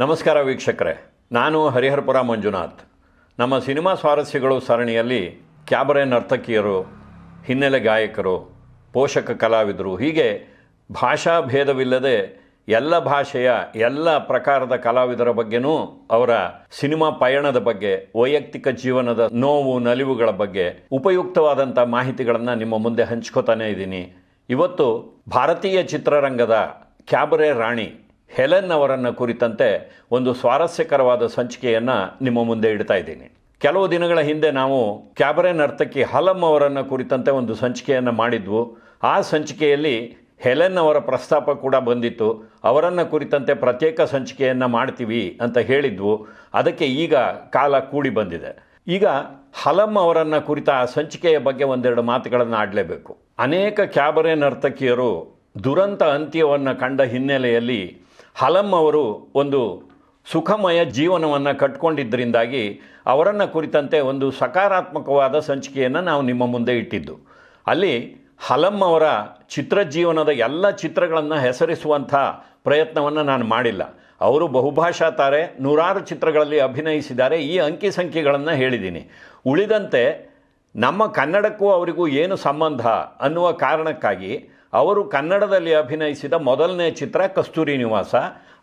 ನಮಸ್ಕಾರ ವೀಕ್ಷಕರೇ, ನಾನು ಹರಿಹರಪುರ ಮಂಜುನಾಥ್. ನಮ್ಮ ಸಿನಿಮಾ ಸ್ವಾರಸ್ಯಗಳು ಸರಣಿಯಲ್ಲಿ ಕ್ಯಾಬರೆ ನರ್ತಕಿಯರು, ಹಿನ್ನೆಲೆ ಗಾಯಕರು, ಪೋಷಕ ಕಲಾವಿದರು, ಹೀಗೆ ಭಾಷಾ ಭೇದವಿಲ್ಲದೆ ಎಲ್ಲ ಭಾಷೆಯ ಎಲ್ಲ ಪ್ರಕಾರದ ಕಲಾವಿದರ ಬಗ್ಗೆನೂ ಅವರ ಸಿನಿಮಾ ಪಯಣದ ಬಗ್ಗೆ, ವೈಯಕ್ತಿಕ ಜೀವನದ ನೋವು, ನಲಿವುಗಳ ಬಗ್ಗೆ ಉಪಯುಕ್ತವಾದಂಥ ಮಾಹಿತಿಗಳನ್ನು ನಿಮ್ಮ ಮುಂದೆ ಹಂಚ್ಕೋತಾನೆ ಇದ್ದೀನಿ. ಇವತ್ತು ಭಾರತೀಯ ಚಿತ್ರರಂಗದ ಕ್ಯಾಬರೆ ರಾಣಿ ಹೆಲೆನ್ ಅವರನ್ನು ಕುರಿತಂತೆ ಒಂದು ಸ್ವಾರಸ್ಯಕರವಾದ ಸಂಚಿಕೆಯನ್ನು ನಿಮ್ಮ ಮುಂದೆ ಇಡ್ತಾ ಇದ್ದೀನಿ. ಕೆಲವು ದಿನಗಳ ಹಿಂದೆ ನಾವು ಕ್ಯಾಬರೆ ನರ್ತಕಿ ಹಲಂ ಅವರನ್ನು ಕುರಿತಂತೆ ಒಂದು ಸಂಚಿಕೆಯನ್ನು ಮಾಡಿದ್ವು. ಆ ಸಂಚಿಕೆಯಲ್ಲಿ ಹೆಲೆನ್ ಅವರ ಪ್ರಸ್ತಾಪ ಕೂಡ ಬಂದಿತ್ತು. ಅವರನ್ನು ಕುರಿತಂತೆ ಪ್ರತ್ಯೇಕ ಸಂಚಿಕೆಯನ್ನು ಮಾಡ್ತೀವಿ ಅಂತ ಹೇಳಿದ್ವು. ಅದಕ್ಕೆ ಈಗ ಕಾಲ ಕೂಡಿ ಬಂದಿದೆ. ಈಗ ಹಲಂ ಅವರನ್ನು ಕುರಿತ ಆ ಸಂಚಿಕೆಯ ಬಗ್ಗೆ ಒಂದೆರಡು ಮಾತುಗಳನ್ನು ಆಡಲೇಬೇಕು. ಅನೇಕ ಕ್ಯಾಬರೆ ನರ್ತಕಿಯರು ದುರಂತ ಅಂತ್ಯವನ್ನು ಕಂಡ ಹಿನ್ನೆಲೆಯಲ್ಲಿ ಹಲಂ ಅವರು ಒಂದು ಸುಖಮಯ ಜೀವನವನ್ನು ಕಟ್ಕೊಂಡಿದ್ದರಿಂದಾಗಿ ಅವರನ್ನು ಕುರಿತಂತೆ ಒಂದು ಸಕಾರಾತ್ಮಕವಾದ ಸಂಚಿಕೆಯನ್ನು ನಾವು ನಿಮ್ಮ ಮುಂದೆ ಇಟ್ಟಿದ್ದು. ಅಲ್ಲಿ ಹಲಂ ಅವರ ಚಿತ್ರಜೀವನದ ಎಲ್ಲ ಚಿತ್ರಗಳನ್ನು ಹೆಸರಿಸುವಂಥ ಪ್ರಯತ್ನವನ್ನು ನಾನು ಮಾಡಿಲ್ಲ. ಅವರು ಬಹುಭಾಷಾ ತಾರೆ ನೂರಾರು ಚಿತ್ರಗಳಲ್ಲಿ ಅಭಿನಯಿಸಿದ್ದಾರೆ, ಈ ಅಂಕಿ ಸಂಖ್ಯೆಗಳನ್ನು ಹೇಳಿದ್ದೀನಿ. ಉಳಿದಂತೆ ನಮ್ಮ ಕನ್ನಡಕ್ಕೂ ಅವರಿಗೂ ಏನು ಸಂಬಂಧ ಅನ್ನುವ ಕಾರಣಕ್ಕಾಗಿ ಅವರು ಕನ್ನಡದಲ್ಲಿ ಅಭಿನಯಿಸಿದ ಮೊದಲನೇ ಚಿತ್ರ ಕಸ್ತೂರಿ ನಿವಾಸ.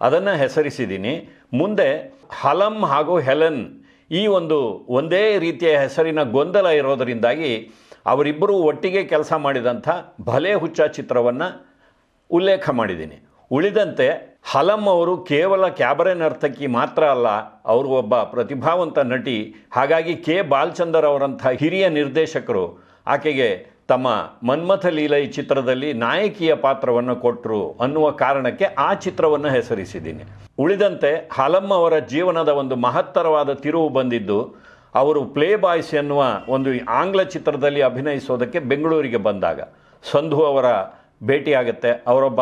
ಅದನ್ನು ಹೆಸರಿಸಿದ್ದೀನಿ ಮುಂದೆ ಹಲಂ ಹಾಗೂ ಹೆಲನ್ ಈ ಒಂದು ಒಂದೇ ರೀತಿಯ ಹೆಸರಿನ ಗೊಂದಲ ಇರೋದರಿಂದಾಗಿ ಅವರಿಬ್ಬರೂ ಒಟ್ಟಿಗೆ ಕೆಲಸ ಮಾಡಿದಂಥ ಭಲೆ ಹುಚ್ಚ ಚಿತ್ರವನ್ನು ಉಲ್ಲೇಖ ಮಾಡಿದ್ದೀನಿ ಉಳಿದಂತೆ ಹಲಂ ಅವರು ಕೇವಲ ಕ್ಯಾಬರೆ ನರ್ತಕಿ ಮಾತ್ರ ಅಲ್ಲ, ಅವರು ಒಬ್ಬ ಪ್ರತಿಭಾವಂತ ನಟಿ. ಹಾಗಾಗಿ ಕೆ. ಬಾಲ್ಚಂದರ್ ಅವರಂಥ ಹಿರಿಯ ನಿರ್ದೇಶಕರು ಆಕೆಗೆ ತಮ್ಮ ಮನ್ಮಥ ಲೀಲೈ ಚಿತ್ರದಲ್ಲಿ ನಾಯಕಿಯ ಪಾತ್ರವನ್ನು ಕೊಟ್ಟರು ಅನ್ನುವ ಕಾರಣಕ್ಕೆ ಆ ಚಿತ್ರವನ್ನು ಹೆಸರಿಸಿದ್ದೀನಿ. ಉಳಿದಂತೆ ಹಲಮ್ಮ ಅವರ ಜೀವನದ ಒಂದು ಮಹತ್ತರವಾದ ತಿರುವು ಬಂದಿದ್ದು, ಅವರು ಪ್ಲೇ ಬಾಯ್ಸ್ ಎನ್ನುವ ಒಂದು ಆಂಗ್ಲ ಚಿತ್ರದಲ್ಲಿ ಅಭಿನಯಿಸೋದಕ್ಕೆ ಬೆಂಗಳೂರಿಗೆ ಬಂದಾಗ. ಸಂಧು ಅವರ ಭೇಟಿಯಾಗುತ್ತೆ. ಅವರೊಬ್ಬ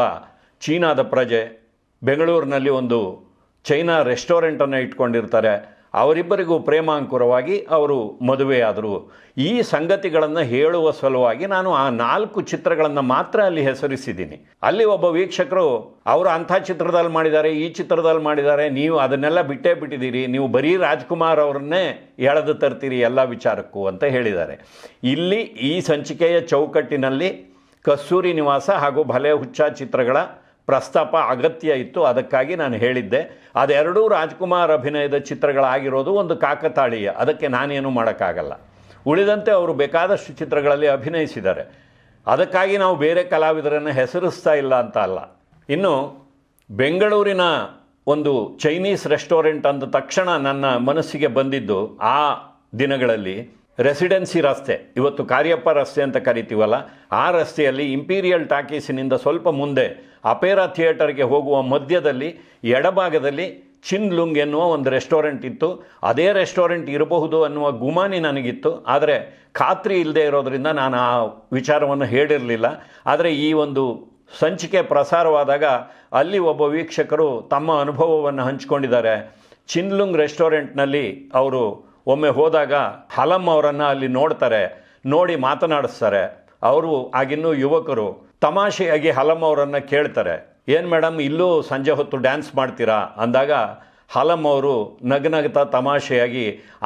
ಚೀನಾದ ಪ್ರಜೆ. ಬೆಂಗಳೂರಿನಲ್ಲಿ ಒಂದು ಚೈನಾ ರೆಸ್ಟೋರೆಂಟನ್ನು ಇಟ್ಕೊಂಡಿರ್ತಾರೆ. ಅವರಿಬ್ಬರಿಗೂ ಪ್ರೇಮಾಂಕುರವಾಗಿ ಅವರು ಮದುವೆಯಾದರು. ಈ ಸಂಗತಿಗಳನ್ನು ಹೇಳುವ ಸಲುವಾಗಿ ನಾನು ಆ ನಾಲ್ಕು ಚಿತ್ರಗಳನ್ನು ಮಾತ್ರ ಅಲ್ಲಿ ಹೆಸರಿಸಿದ್ದೀನಿ. ಅಲ್ಲಿ ಒಬ್ಬ ವೀಕ್ಷಕರು, ಅವರು ಅಂಥ ಚಿತ್ರದಲ್ಲಿ ಮಾಡಿದ್ದಾರೆ, ಈ ಚಿತ್ರದಲ್ಲಿ ಮಾಡಿದ್ದಾರೆ, ನೀವು ಅದನ್ನೆಲ್ಲ ಬಿಟ್ಟೇ ಬಿಟ್ಟಿದ್ದೀರಿ, ನೀವು ಬರೀ ರಾಜ್ಕುಮಾರ್ ಅವರನ್ನೇ ಎಳೆದು ತರ್ತೀರಿ ಎಲ್ಲ ವಿಚಾರಕ್ಕೂ, ಅಂತ ಹೇಳಿದ್ದಾರೆ. ಇಲ್ಲಿ ಈ ಸಂಚಿಕೆಯ ಚೌಕಟ್ಟಿನಲ್ಲಿ ಕಸ್ತೂರಿ ನಿವಾಸ ಹಾಗೂ ಭಲೆ ಹುಚ್ಚ ಚಿತ್ರಗಳ ಪ್ರಸ್ತಾಪ ಅಗತ್ಯ ಇತ್ತು, ಅದಕ್ಕಾಗಿ ನಾನು ಹೇಳಿದ್ದೆ. ಅದೆರಡೂ ರಾಜ್ಕುಮಾರ್ ಅಭಿನಯದ ಚಿತ್ರಗಳಾಗಿರೋದು ಒಂದು ಕಾಕತಾಳೀಯ. ಅದಕ್ಕೆ ನಾನೇನು ಮಾಡೋಕ್ಕಾಗಲ್ಲ. ಉಳಿದಂತೆ ಅವರು ಬೇಕಾದಷ್ಟು ಚಿತ್ರಗಳಲ್ಲಿ ಅಭಿನಯಿಸಿದ್ದಾರೆ. ಅದಕ್ಕಾಗಿ ನಾವು ಬೇರೆ ಕಲಾವಿದರನ್ನು ಹೆಸರಿಸ್ತಾ ಇಲ್ಲ ಅಂತ ಅಲ್ಲ. ಇನ್ನು ಬೆಂಗಳೂರಿನ ಒಂದು ಚೈನೀಸ್ ರೆಸ್ಟೋರೆಂಟ್ ಅಂದ ತಕ್ಷಣ ನನ್ನ ಮನಸ್ಸಿಗೆ ಬಂದಿದ್ದು ಆ ದಿನಗಳಲ್ಲಿ ರೆಸಿಡೆನ್ಸಿ ರಸ್ತೆ. ಇವತ್ತು ಕಾರ್ಯಪ್ಪ ರಸ್ತೆ ಅಂತ ಕರಿತೀವಲ್ಲ, ಆ ರಸ್ತೆಯಲ್ಲಿ ಇಂಪೀರಿಯಲ್ ಟಾಕೀಸಿನಿಂದ ಸ್ವಲ್ಪ ಮುಂದೆ ಅಪೇರಾ ಥಿಯೇಟರ್ಗೆ ಹೋಗುವ ಮಧ್ಯದಲ್ಲಿ, ಎಡಭಾಗದಲ್ಲಿ ಚಿನ್ಲುಂಗ್ ಎನ್ನುವ ಒಂದು ರೆಸ್ಟೋರೆಂಟ್ ಇತ್ತು. ಅದೇ ರೆಸ್ಟೋರೆಂಟ್ ಇರಬಹುದು ಅನ್ನುವ ಗುಮಾನಿ ನನಗಿತ್ತು. ಆದರೆ ಖಾತ್ರಿ ಇಲ್ಲದೆ ಇರೋದರಿಂದ ನಾನು ಆ ವಿಚಾರವನ್ನು ಹೇಳಿರಲಿಲ್ಲ. ಆದರೆ ಈ ಒಂದು ಸಂಚಿಕೆ ಪ್ರಸಾರವಾದಾಗ ಅಲ್ಲಿ ಒಬ್ಬ ವೀಕ್ಷಕರು ತಮ್ಮ ಅನುಭವವನ್ನು ಹಂಚಿಕೊಂಡಿದ್ದಾರೆ. ಚಿನ್ಲುಂಗ್ ರೆಸ್ಟೋರೆಂಟ್ನಲ್ಲಿ ಅವರು ಒಮ್ಮೆ ಹೋದಾಗ ಹಲಂ ಅವರನ್ನು ಅಲ್ಲಿ ನೋಡ್ತಾರೆ, ನೋಡಿ ಮಾತನಾಡಿಸ್ತಾರೆ. ಅವರು, ಆಗಿನ್ನೂ ಯುವಕರು ತಮಾಷೆಯಾಗಿ ಹಲಂ ಅವರನ್ನು ಕೇಳ್ತಾರೆ, ಏನು ಮೇಡಮ್, ಇಲ್ಲೂ ಸಂಜೆ ಹೊತ್ತು ಡ್ಯಾನ್ಸ್ ಮಾಡ್ತೀರಾ? ಅಂದಾಗ, ಹಲಂ ಅವರು ನಗನಗ್ತಾ ತಮಾಷೆಯಾಗಿ,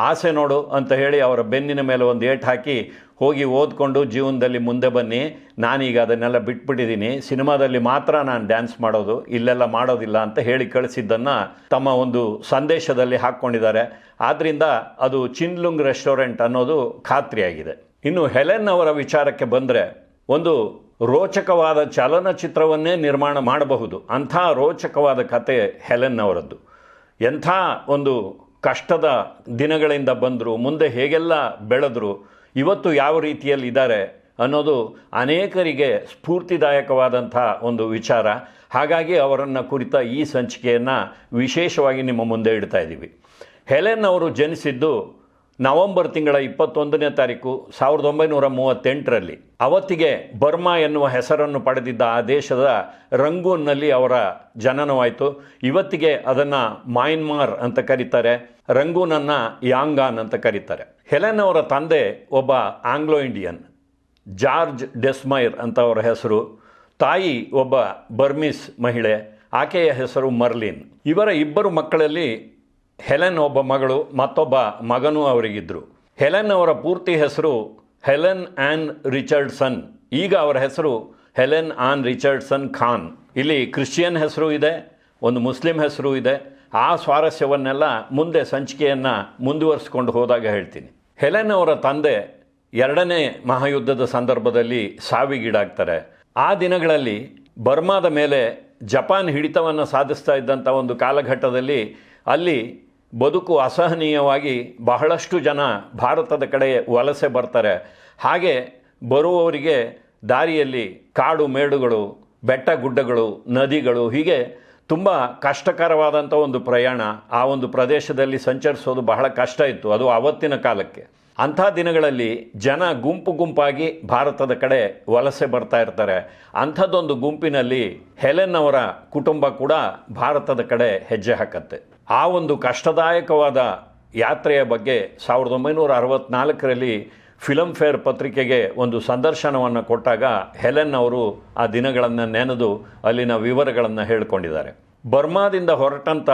ಆಸೆ ನೋಡು ಅಂತ ಹೇಳಿ ಅವರ ಬೆನ್ನಿನ ಮೇಲೆ ಒಂದು ಏಟು ಹಾಕಿ ಹೋಗಿ ಓದ್ಕೊಂಡು ಜೀವನದಲ್ಲಿ ಮುಂದೆ ಬನ್ನಿ. ನಾನೀಗ ಅದನ್ನೆಲ್ಲ ಬಿಟ್ಬಿಟ್ಟಿದ್ದೀನಿ ಸಿನಿಮಾದಲ್ಲಿ ಮಾತ್ರ ನಾನು ಡ್ಯಾನ್ಸ್ ಮಾಡೋದು, ಇಲ್ಲೆಲ್ಲ ಮಾಡೋದಿಲ್ಲ ಅಂತ ಹೇಳಿ ಕಳಿಸಿದ್ದನ್ನು ತಮ್ಮ ಒಂದು ಸಂದೇಶದಲ್ಲಿ ಹಾಕ್ಕೊಂಡಿದ್ದಾರೆ. ಆದ್ದರಿಂದ ಅದು ಚಿನ್ಲುಂಗ್ ರೆಸ್ಟೋರೆಂಟ್ ಅನ್ನೋದು ಖಾತ್ರಿಯಾಗಿದೆ. ಇನ್ನು ಹೆಲೆನ್ ಅವರ ವಿಚಾರಕ್ಕೆ ಬಂದರೆ ಒಂದು ರೋಚಕವಾದ ಚಲನಚಿತ್ರವನ್ನೇ ನಿರ್ಮಾಣ ಮಾಡಬಹುದು. ಅಂಥ ರೋಚಕವಾದ ಕತೆ ಹೆಲೆನ್ ಅವರದ್ದು. ಎಂಥ ಒಂದು ಕಷ್ಟದ ದಿನಗಳಿಂದ ಬಂದರು, ಮುಂದೆ ಹೇಗೆಲ್ಲ ಬೆಳೆದ್ರು, ಇವತ್ತು ಯಾವ ರೀತಿಯಲ್ಲಿ ಇದ್ದಾರೆ ಅನ್ನೋದು ಅನೇಕರಿಗೆ ಸ್ಫೂರ್ತಿದಾಯಕವಾದಂಥ ಒಂದು ವಿಚಾರ. ಹಾಗಾಗಿ ಅವರನ್ನು ಕುರಿತ ಈ ಸಂಚಿಕೆಯನ್ನು ವಿಶೇಷವಾಗಿ ನಿಮ್ಮ ಮುಂದೆ ಇಡ್ತಾ ಇದ್ದೀವಿ ಹೆಲೆನ್ ಅವರು ಜನಿಸಿದ್ದು ನವೆಂಬರ್ ತಿಂಗಳ ಇಪ್ಪತ್ತೊಂದನೇ ತಾರೀಕು ಸಾವಿರದ ಒಂಬೈನೂರ ಮೂವತ್ತೆಂಟರಲ್ಲಿ ಅವತ್ತಿಗೆ ಬರ್ಮಾ ಎನ್ನುವ ಹೆಸರನ್ನು ಪಡೆದಿದ್ದ ಆ ದೇಶದ ರಂಗೂನ್ನಲ್ಲಿ ಅವರ ಜನನವಾಯಿತು. ಇವತ್ತಿಗೆ ಅದನ್ನು ಮಯನ್ಮಾರ್ ಅಂತ ಕರೀತಾರೆ, ರಂಗೂನನ್ನು ಯಾಂಗಾನ್ ಅಂತ ಕರೀತಾರೆ. ಹೆಲೆನ್ ಅವರ ತಂದೆ ಒಬ್ಬ ಆಂಗ್ಲೋ ಇಂಡಿಯನ್, ಜಾರ್ಜ್ ಡೆಸ್ಮೈರ್ ಅಂತ ಅವರ ಹೆಸರು, ತಾಯಿ ಒಬ್ಬ ಬರ್ಮೀಸ್ ಮಹಿಳೆ, ಆಕೆಯ ಹೆಸರು ಮರ್ಲಿನ್. ಇವರ ಇಬ್ಬರು ಮಕ್ಕಳಲ್ಲಿ ಹೆಲೆನ್ ಒಬ್ಬ ಮಗಳು, ಮತ್ತೊಬ್ಬ ಮಗನೂ ಅವರಿಗಿದ್ದರು ಹೆಲೆನ್ ಅವರ ಪೂರ್ತಿ ಹೆಸರು ಹೆಲೆನ್ ಆ್ಯನ್ ರಿಚರ್ಡ್ಸನ್. ಈಗ ಅವರ ಹೆಸರು ಹೆಲೆನ್ ಆನ್ ರಿಚರ್ಡ್ಸನ್ ಖಾನ್. ಇಲ್ಲಿ ಕ್ರಿಶ್ಚಿಯನ್ ಹೆಸರು ಇದೆ, ಒಂದು ಮುಸ್ಲಿಂ ಹೆಸರು ಇದೆ. ಆ ಸ್ವಾರಸ್ಯವನ್ನೆಲ್ಲ ಮುಂದೆ ಸಂಚಿಕೆಯನ್ನು ಮುಂದುವರಿಸ್ಕೊಂಡು ಹೋದಾಗ ಹೇಳ್ತೀನಿ. ಹೆಲೆನ್ ಅವರ ತಂದೆ ಎರಡನೇ ಮಹಾಯುದ್ಧದ ಸಂದರ್ಭದಲ್ಲಿ ಸಾವಿಗೀಡಾಗ್ತಾರೆ. ಆ ದಿನಗಳಲ್ಲಿ ಬರ್ಮಾದ ಮೇಲೆ ಜಪಾನ್ ಹಿಡಿತವನ್ನು ಸಾಧಿಸ್ತಾ ಇದ್ದಂಥ ಒಂದು ಕಾಲಘಟ್ಟದಲ್ಲಿ ಅಲ್ಲಿ ಬದುಕು ಅಸಹನೀಯವಾಗಿ ಬಹಳಷ್ಟು ಜನ ಭಾರತದ ಕಡೆ ವಲಸೆ ಬರ್ತಾರೆ. ಹಾಗೆ ಬರುವವರಿಗೆ ದಾರಿಯಲ್ಲಿ ಕಾಡು ಮೇಡುಗಳು, ಬೆಟ್ಟ ಗುಡ್ಡಗಳು, ನದಿಗಳು, ಹೀಗೆ ತುಂಬ ಕಷ್ಟಕರವಾದಂಥ ಒಂದು ಪ್ರಯಾಣ ಆ ಒಂದು ಪ್ರದೇಶದಲ್ಲಿ ಸಂಚರಿಸೋದು ಬಹಳ ಕಷ್ಟ ಇತ್ತು. ಅದು ಆವತ್ತಿನ ಕಾಲಕ್ಕೆ. ಅಂಥ ದಿನಗಳಲ್ಲಿ ಜನ ಗುಂಪು ಗುಂಪಾಗಿ ಭಾರತದ ಕಡೆ ವಲಸೆ ಬರ್ತಾ ಇರ್ತಾರೆ. ಅಂಥದ್ದೊಂದು ಗುಂಪಿನಲ್ಲಿ ಹೆಲೆನ್ ಅವರ ಕುಟುಂಬ ಕೂಡ ಭಾರತದ ಕಡೆ ಹೆಜ್ಜೆ ಹಾಕತ್ತೆ. ಆ ಒಂದು ಕಷ್ಟದಾಯಕವಾದ ಯಾತ್ರೆಯ ಬಗ್ಗೆ ಸಾವಿರದ ಒಂಬೈನೂರ ಅರವತ್ತ್ನಾಲ್ಕರಲ್ಲಿ ಫಿಲಮ್ ಫೇರ್ ಪತ್ರಿಕೆಗೆ ಒಂದು ಸಂದರ್ಶನವನ್ನು ಕೊಟ್ಟಾಗ ಹೆಲೆನ್ ಅವರು ಆ ದಿನಗಳನ್ನು ನೆನೆದು ಅಲ್ಲಿನ ವಿವರಗಳನ್ನು ಹೇಳಿಕೊಂಡಿದ್ದಾರೆ. ಬರ್ಮಾದಿಂದ ಹೊರಟಂಥ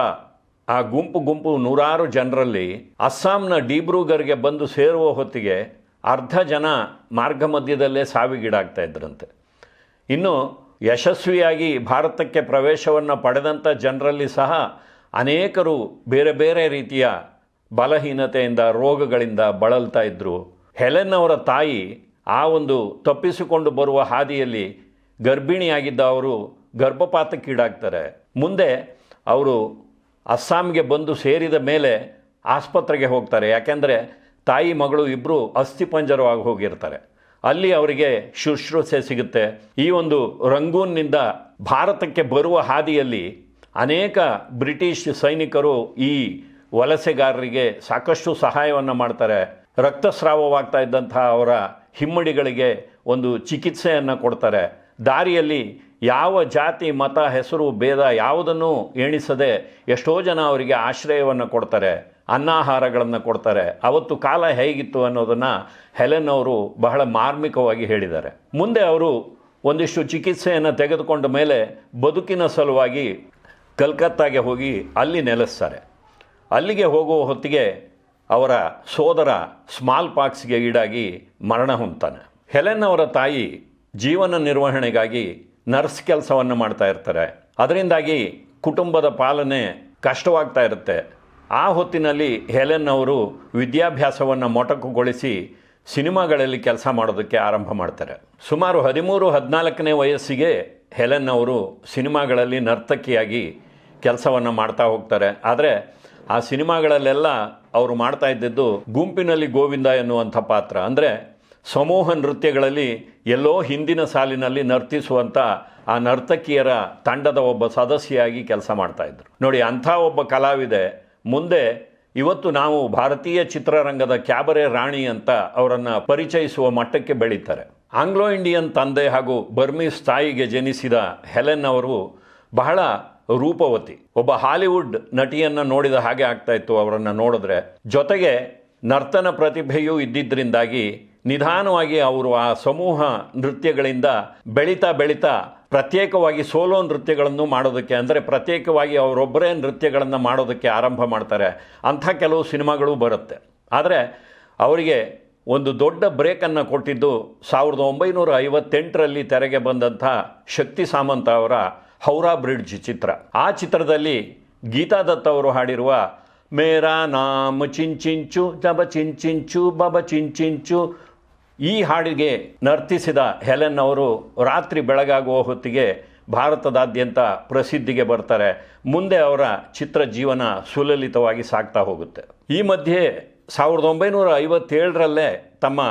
ಆ ಗುಂಪು ಗುಂಪು ನೂರಾರು ಜನರಲ್ಲಿ ಅಸ್ಸಾಂನ ಡೀಬ್ರೂಗರ್ಗೆ ಬಂದು ಸೇರುವ ಹೊತ್ತಿಗೆ ಅರ್ಧ ಜನ ಮಾರ್ಗ ಮಧ್ಯದಲ್ಲೇ ಸಾವಿಗೀಡಾಗ್ತಾ ಇದ್ರಂತೆ. ಇನ್ನು ಯಶಸ್ವಿಯಾಗಿ ಭಾರತಕ್ಕೆ ಪ್ರವೇಶವನ್ನು ಪಡೆದಂಥ ಜನರಲ್ಲಿ ಸಹ ಅನೇಕರು ಬೇರೆ ಬೇರೆ ರೀತಿಯ ಬಲಹೀನತೆಯಿಂದ, ರೋಗಗಳಿಂದ ಬಳಲ್ತಾ ಇದ್ದರು ಹೆಲೆನ್ ಅವರ ತಾಯಿ ಆ ಒಂದು ತಪ್ಪಿಸಿಕೊಂಡು ಬರುವ ಹಾದಿಯಲ್ಲಿ ಗರ್ಭಿಣಿಯಾಗಿದ್ದ ಅವರು ಗರ್ಭಪಾತಕ್ಕೀಡಾಗ್ತಾರೆ. ಮುಂದೆ ಅವರು ಅಸ್ಸಾಂಗೆ ಬಂದು ಸೇರಿದ ಮೇಲೆ ಆಸ್ಪತ್ರೆಗೆ ಹೋಗ್ತಾರೆ. ಯಾಕೆಂದರೆ ತಾಯಿ, ಮಗಳು ಇಬ್ಬರು ಅಸ್ಥಿಪಂಜರವಾಗಿ ಹೋಗಿರ್ತಾರೆ. ಅಲ್ಲಿ ಅವರಿಗೆ ಶುಶ್ರೂಷೆ ಸಿಗುತ್ತೆ. ಈ ಒಂದು ರಂಗೂನ್ನಿಂದ ಭಾರತಕ್ಕೆ ಬರುವ ಹಾದಿಯಲ್ಲಿ ಅನೇಕ ಬ್ರಿಟಿಷ್ ಸೈನಿಕರು ಈ ವಲಸೆಗಾರರಿಗೆ ಸಾಕಷ್ಟು ಸಹಾಯವನ್ನು ಮಾಡ್ತಾರೆ. ರಕ್ತಸ್ರಾವವಾಗ್ತಾ ಇದ್ದಂತಹ ಅವರ ಹಿಮ್ಮಡಿಗಳಿಗೆ ಒಂದು ಚಿಕಿತ್ಸೆಯನ್ನು ಕೊಡ್ತಾರೆ. ದಾರಿಯಲ್ಲಿ ಯಾವ ಜಾತಿ, ಮತ, ಹೆಸರು, ಭೇದ ಯಾವುದನ್ನು ಎಣಿಸದೆ ಎಷ್ಟೋ ಜನ ಅವರಿಗೆ ಆಶ್ರಯವನ್ನು ಕೊಡ್ತಾರೆ, ಅನ್ನಾಹಾರಗಳನ್ನು ಕೊಡ್ತಾರೆ. ಅವತ್ತು ಕಾಲ ಹೇಗಿತ್ತು ಅನ್ನೋದನ್ನು ಹೆಲೆನ್ ಅವರು ಬಹಳ ಮಾರ್ಮಿಕವಾಗಿ ಹೇಳಿದ್ದಾರೆ. ಮುಂದೆ ಅವರು ಒಂದಿಷ್ಟು ಚಿಕಿತ್ಸೆಯನ್ನು ತೆಗೆದುಕೊಂಡ ಮೇಲೆ ಬದುಕಿನ ಸಲುವಾಗಿ ಕಲ್ಕತ್ತಾಗೆ ಹೋಗಿ ಅಲ್ಲಿ ನೆಲೆಸ್ತಾರೆ. ಅಲ್ಲಿಗೆ ಹೋಗುವ ಹೊತ್ತಿಗೆ ಅವರ ಸೋದರ ಸ್ಮಾಲ್ ಪಾಕ್ಸ್ಗೆ ಈಡಾಗಿ ಮರಣ ಹೊಂತಾನೆ ಹೆಲೆನ್ ಅವರ ತಾಯಿ ಜೀವನ ನಿರ್ವಹಣೆಗಾಗಿ ನರ್ಸ್ ಕೆಲಸವನ್ನು ಮಾಡ್ತಾ ಇರ್ತಾರೆ. ಅದರಿಂದಾಗಿ ಕುಟುಂಬದ ಪಾಲನೆ ಕಷ್ಟವಾಗ್ತಾ ಇರುತ್ತೆ. ಆ ಹೊತ್ತಿನಲ್ಲಿ ಹೆಲೆನ್ ಅವರು ವಿದ್ಯಾಭ್ಯಾಸವನ್ನು ಮೊಟಕುಗೊಳಿಸಿ ಸಿನಿಮಾಗಳಲ್ಲಿ ಕೆಲಸ ಮಾಡೋದಕ್ಕೆ ಆರಂಭ ಮಾಡ್ತಾರೆ. ಸುಮಾರು ಹದಿಮೂರು ಹದಿನಾಲ್ಕನೇ ವಯಸ್ಸಿಗೆ ಹೆಲೆನ್ ಅವರು ಸಿನಿಮಾಗಳಲ್ಲಿ ನರ್ತಕಿಯಾಗಿ ಕೆಲಸವನ್ನು ಮಾಡ್ತಾ ಹೋಗ್ತಾರೆ. ಆದರೆ ಆ ಸಿನಿಮಾಗಳಲ್ಲೆಲ್ಲ ಅವರು ಮಾಡ್ತಾ ಇದ್ದಿದ್ದು ಗುಂಪಿನಲ್ಲಿ ಗೋವಿಂದ ಎನ್ನುವಂಥ ಪಾತ್ರ. ಅಂದರೆ ಸಮೂಹ ನೃತ್ಯಗಳಲ್ಲಿ ಎಲ್ಲೋ ಹಿಂದಿನ ಸಾಲಿನಲ್ಲಿ ನರ್ತಿಸುವಂಥ ಆ ನರ್ತಕಿಯರ ತಂಡದ ಒಬ್ಬ ಸದಸ್ಯೆಯಾಗಿ ಕೆಲಸ ಮಾಡ್ತಾಯಿದ್ರು ನೋಡಿ, ಅಂಥ ಒಬ್ಬ ಕಲಾವಿದೆ, ಮುಂದೆ ಇವತ್ತು ನಾವು ಭಾರತೀಯ ಚಿತ್ರರಂಗದ ಕ್ಯಾಬರೆ ರಾಣಿ ಅಂತ ಅವರನ್ನು ಪರಿಚಯಿಸುವ ಮಟ್ಟಕ್ಕೆ ಬೆಳೀತಾರೆ. ಆಂಗ್ಲೋ ಇಂಡಿಯನ್ ತಂದೆ ಹಾಗೂ ಬರ್ಮೀಸ್ ತಾಯಿಗೆ ಜನಿಸಿದ ಹೆಲೆನ್ ಅವರು ಬಹಳ ರೂಪವತಿ. ಒಬ್ಬ ಹಾಲಿವುಡ್ ನಟಿಯನ್ನು ನೋಡಿದ ಹಾಗೆ ಆಗ್ತಾ ಇತ್ತು ಅವರನ್ನು ನೋಡಿದ್ರೆ. ಜೊತೆಗೆ ನರ್ತನ ಪ್ರತಿಭೆಯೂ ಇದ್ದಿದ್ದರಿಂದಾಗಿ ನಿಧಾನವಾಗಿ ಅವರು ಆ ಸಮೂಹ ನೃತ್ಯಗಳಿಂದ ಬೆಳೀತಾ ಬೆಳೀತಾ ಪ್ರತ್ಯೇಕವಾಗಿ ಸೋಲೋ ನೃತ್ಯಗಳನ್ನು ಮಾಡೋದಕ್ಕೆ ಅಂದರೆ ಪ್ರತ್ಯೇಕವಾಗಿ ಅವರೊಬ್ಬರೇ ನೃತ್ಯಗಳನ್ನು ಮಾಡೋದಕ್ಕೆ ಆರಂಭ ಮಾಡ್ತಾರೆ. ಅಂಥ ಕೆಲವು ಸಿನಿಮಾಗಳು ಬರುತ್ತೆ. ಆದರೆ ಅವರಿಗೆ ಒಂದು ದೊಡ್ಡ ಬ್ರೇಕನ್ನು ಕೊಟ್ಟಿದ್ದು ಸಾವಿರದ ಒಂಬೈನೂರ ಐವತ್ತೆಂಟರಲ್ಲಿ ತೆರೆಗೆ ಬಂದಂಥ ಶಕ್ತಿ ಸಾಮಂತ ಅವರ ಹೌರಾ ಬ್ರಿಡ್ಜ್ ಚಿತ್ರ. ಆ ಚಿತ್ರದಲ್ಲಿ ಗೀತಾ ದತ್ ಅವರು ಹಾಡಿರುವ ಮೇರಾ ನಾಮ್ ಚಿಂಚಿಂಚು ಜಬ ಚಿಂಚಿಂಚು ಬಬ ಚಿಂಚಿಂಚು ಈ ಹಾಡಿಗೆ ನರ್ತಿಸಿದ ಹೆಲೆನ್ ಅವರು ರಾತ್ರಿ ಬೆಳಗಾಗುವ ಹೊತ್ತಿಗೆ ಭಾರತದಾದ್ಯಂತ ಪ್ರಸಿದ್ಧಿಗೆ ಬರ್ತಾರೆ. ಮುಂದೆ ಅವರ ಚಿತ್ರ ಜೀವನ ಸುಲಲಿತವಾಗಿ ಸಾಗ್ತಾ ಹೋಗುತ್ತೆ. ಈ ಮಧ್ಯೆ ಸಾವಿರದ ಒಂಬೈನೂರ ಐವತ್ತೇಳರಲ್ಲೇ ತಮ್ಮ